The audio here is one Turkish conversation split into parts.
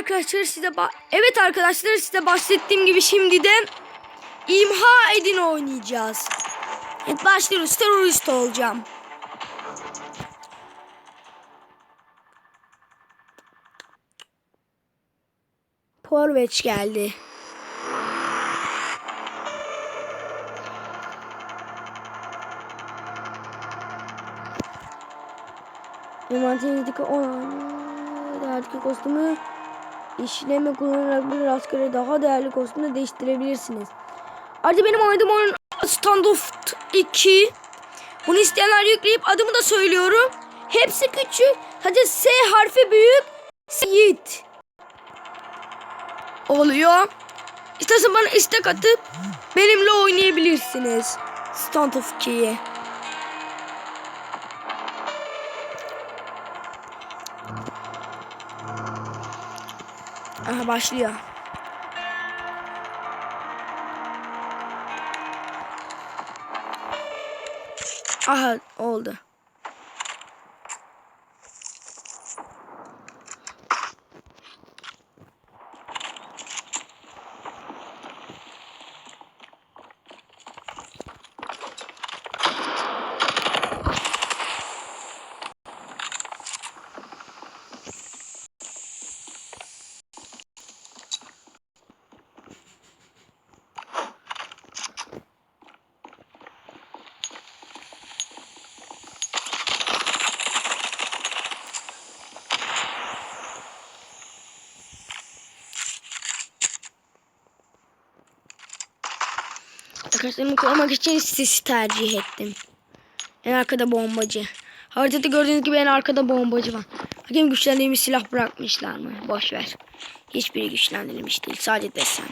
arkadaşlar size Evet arkadaşlar size bahsettiğim gibi şimdi de imha edin oynayacağız. Evet başlıyoruz. Terörist olacağım. Porveç geldi. Envanterindeki 10 değerli kostümü işleme kullanarak bir rastgele daha değerli kostümle değiştirebilirsiniz. Ayrıca benim oynadığım oyun Standoff 2. Bunu isteyenler yükleyip adımı da söylüyorum. Hepsi küçük. Sadece S harfi büyük. Yiğit. Oluyor. İstersen bana istek atıp benimle oynayabilirsiniz. Standoff 2'yi. Aha başlıyor. Aha oldu. Arkadaşlarımı korumak için sisi tercih ettim. En arkada bombacı. Haritada gördüğünüz gibi en arkada bombacı var. Bakayım güçlendiğimiz silah bırakmışlar mı? Boş ver. Hiçbiri güçlendirilmiş değil. Sadece desen.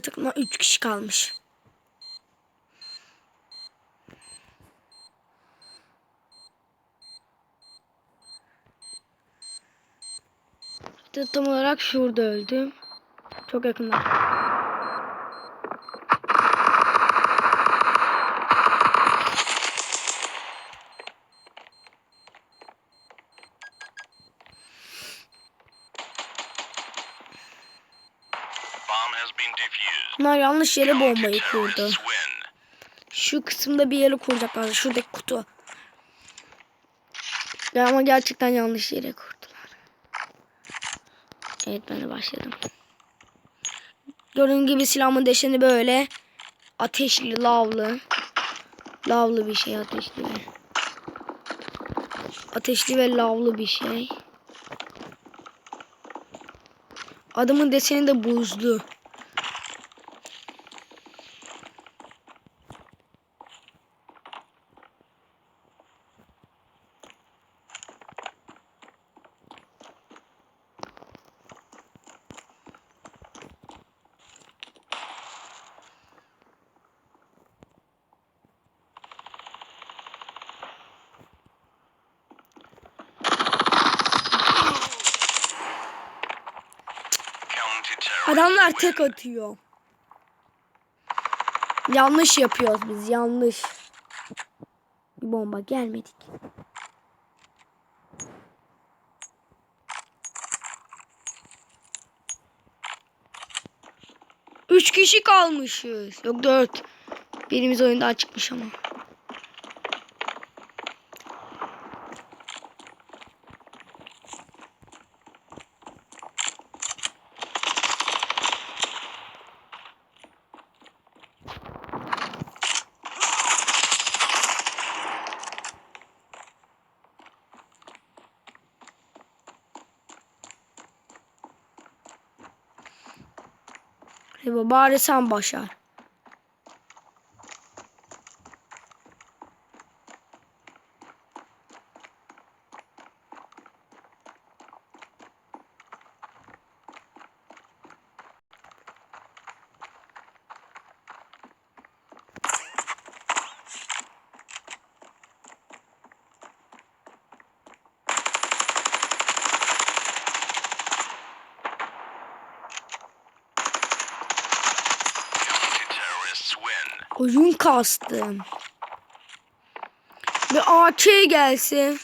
Takımda 3 kişi kalmış. Tam olarak şurada öldüm. Çok yakında. Yanlış yere bombayı kurdu. Şu kısımda bir yere kuracaklar. Şuradaki kutu. Ya ama gerçekten yanlış yere kurdular. Evet ben de başladım. Gördüğün gibi silahımın deşeni böyle. Ateşli, lavlı. Lavlı bir şey ateşli. Ateşli ve lavlı bir şey. Adamın deseni de buzlu. Adamlar tek atıyor. Yanlış yapıyoruz biz yanlış. Bir bomba gelmedik. Üç kişi kalmışız. Yok dört. Birimiz oyundan çıkmış ama. Hadi bari sen başar. Oyun kastım. Bir AK gelse.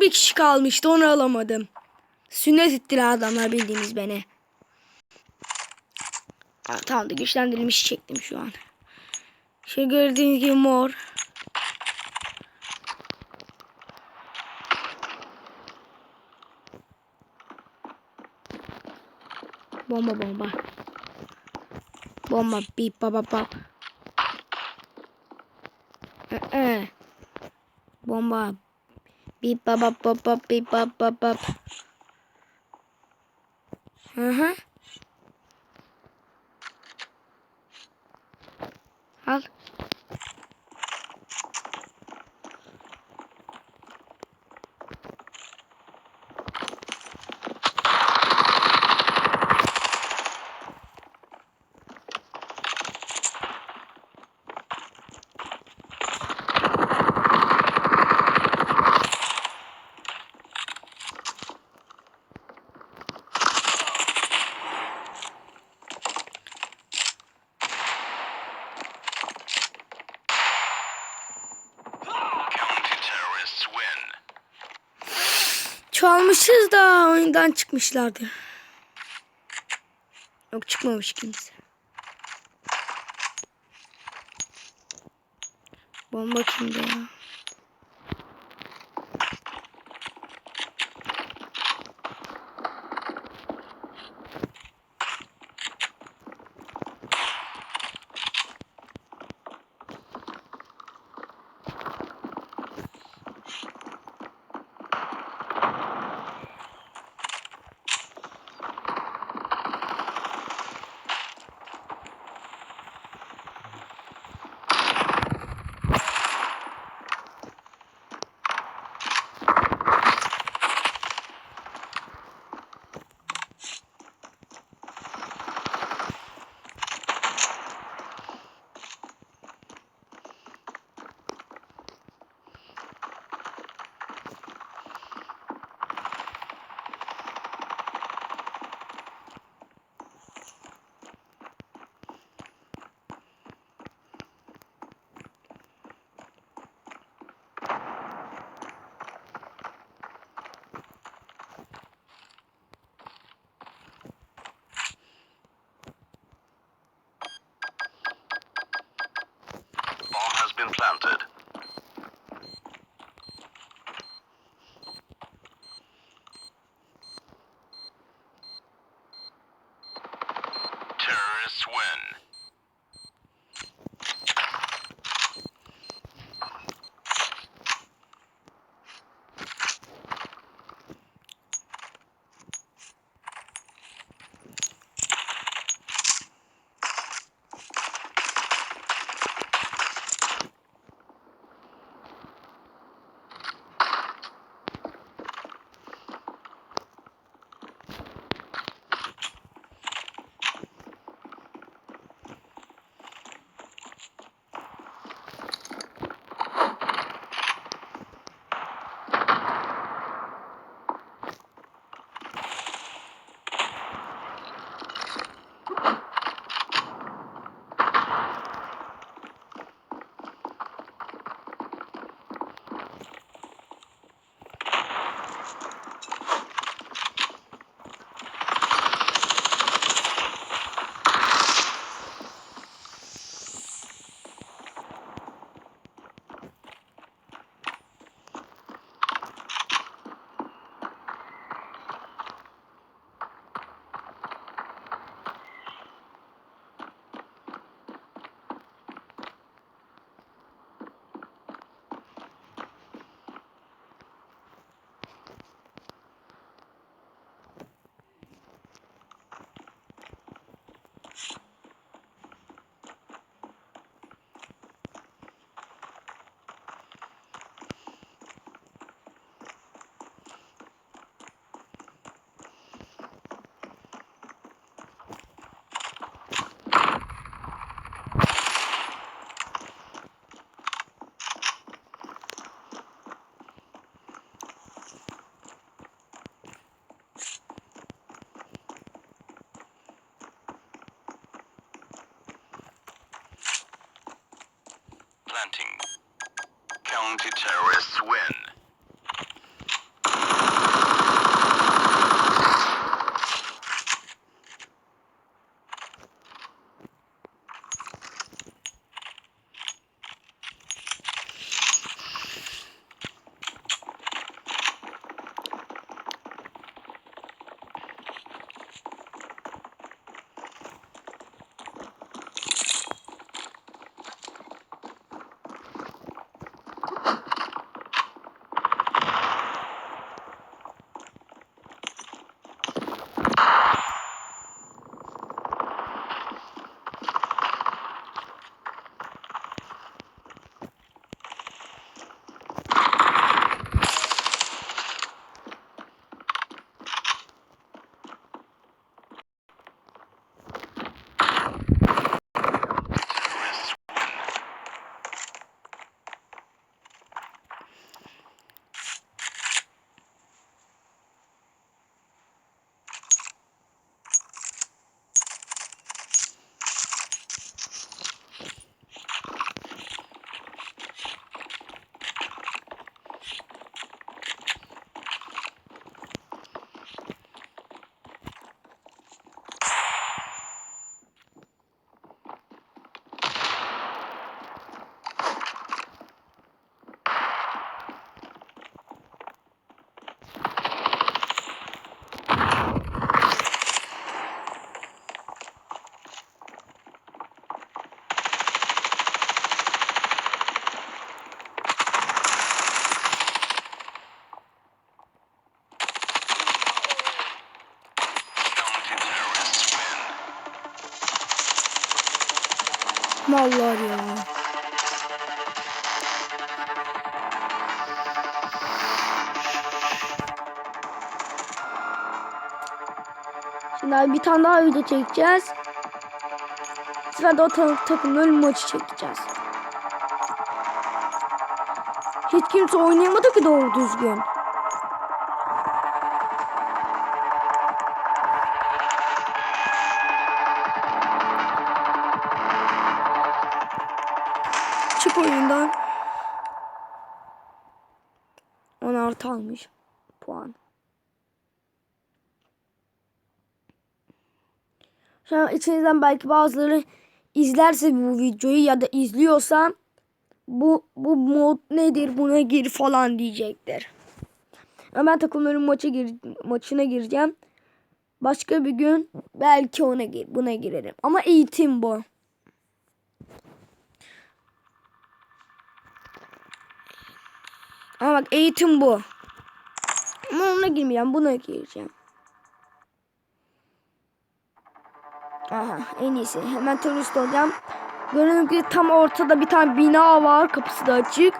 Bir kişi kalmıştı onu alamadım. Sünnet ettiler adamlar bildiğiniz beni. Ha, tamam da güçlendirilmiş çektim şu an. Şu gördüğünüz gibi mor. Bomba bomba. Bomba bip baba bap. Ee, bomba Bip bap bap bap bap bip bap bap bap. Hı hı. Al. Çalmışız da oyundan çıkmışlardı. Yok çıkmamış kimse. Bomba kimde ya? Planted. Planting. Counter-terrorists win. Mallar ya. Şimdi abi bir tane daha video çekeceğiz. Bu sefer de o ta takımın ölüm maçı çekeceğiz. Hiç kimse oynayamadı ki doğru düzgün. An içinizden belki bazıları izlerse bu videoyu ya da izliyorsa bu bu mod nedir buna gir falan diyecektir. Ama ben takımların maça gir, maçına gireceğim. Başka bir gün belki ona gir, buna girerim. Ama eğitim bu. Ama bak eğitim bu. Ama ona girmeyeceğim. Buna gireceğim. Aha en iyisi. Hemen terörist olacağım. Görüyorum ki tam ortada bir tane bina var. Kapısı da açık.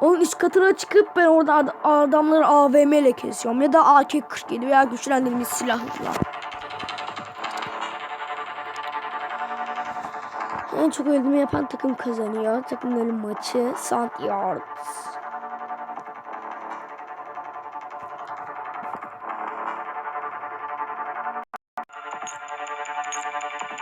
Onun üst katına çıkıp ben orada ad- adamları AVM ile kesiyorum. Ya da AK-47 veya güçlendirilmiş silahla. En çok öldürme yapan takım kazanıyor. Takımların maçı. Yards.